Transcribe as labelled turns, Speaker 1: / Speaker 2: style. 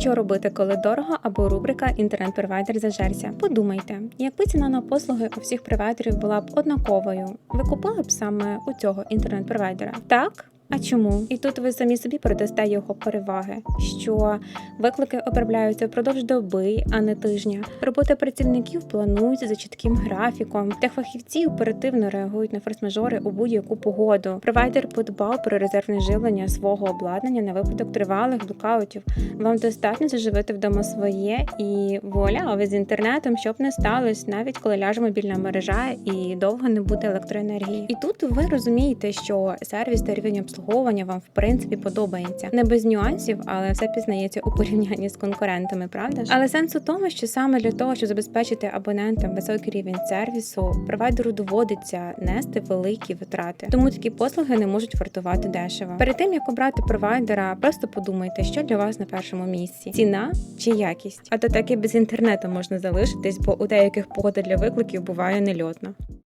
Speaker 1: Що робити, коли дорого або рубрика інтернет-провайдер зажерся? Подумайте, якби ціна на послуги у всіх провайдерів була б однаковою, ви купили б саме у цього інтернет-провайдера? Так. А чому? І тут ви самі собі передасте його переваги, що виклики обробляються впродовж доби, а не тижня. Робота працівників планується за чітким графіком. Техфахівці оперативно реагують на форс-мажори у будь-яку погоду. Провайдер подбав про резервне живлення свого обладнання на випадок тривалих блокаутів. Вам достатньо заживити вдома своє і вуаля, а ви з інтернетом, щоб не сталося, навіть коли ляже мобільна мережа і довго не буде електроенергії. І тут ви розумієте, що сервіс та рівень обслуговування вам в принципі подобається. Не без нюансів, але все пізнається у порівнянні з конкурентами, правда ж? Але сенс у тому, що саме для того, щоб забезпечити абонентам високий рівень сервісу, провайдеру доводиться нести великі витрати. Тому такі послуги не можуть вартувати дешево. Перед тим як обрати провайдера, просто подумайте, що для вас на першому місці: ціна чи якість. А то так і без інтернету можна залишитись, бо у деяких погода для викликів буває нельотна.